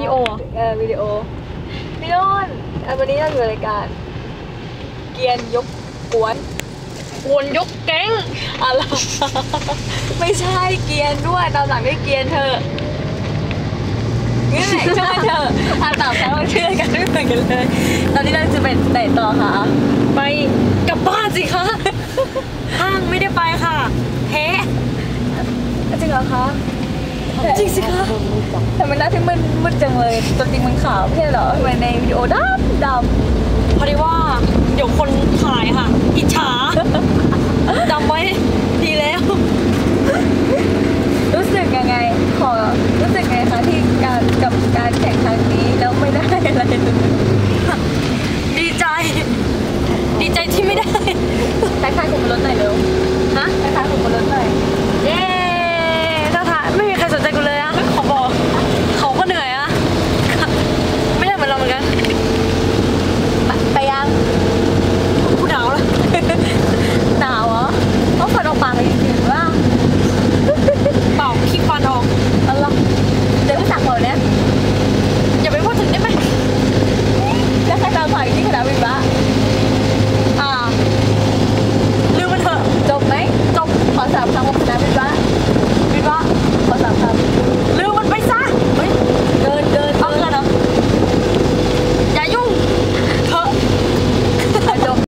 ดีโอเหรอเออวิดีโอพี่นุ่นอะวันนี้เราอยู่รายการ เกียนยกกวนวนยกแก๊งอะไรไม่ใช่เกียนด้วยตามหลังด้วยเกียนเธอะนี่แหละช่วยเธอะอ่านตามแล้วชื่อกันไม่เหมือนกันเลย ตอนนี้เราจะเป็นไหนต่อคะไปกลับบ้านสิคะห้างไม่ได้ไปค่ะแพ้จริงเหรอคะ จริงสิคะแต่มันหน้าที่มืนมืนจังเลยตัวจริงมันขาวไม่ใช่เหรอทำไมในวิดีโอดำดำพอดีว่าเดี๋ยวคนถ่ายค่ะ อิจฉาจำไว้ดีแล้ว รู้สึกยังไง ขอรู้สึกยังไงคะที่การกับการแข่งครั้งนี้แล้วไม่ได้อะไรดีใจ ดีใจที่ไม่ได้แต่ค่าคุมรถหน่อยเร็ว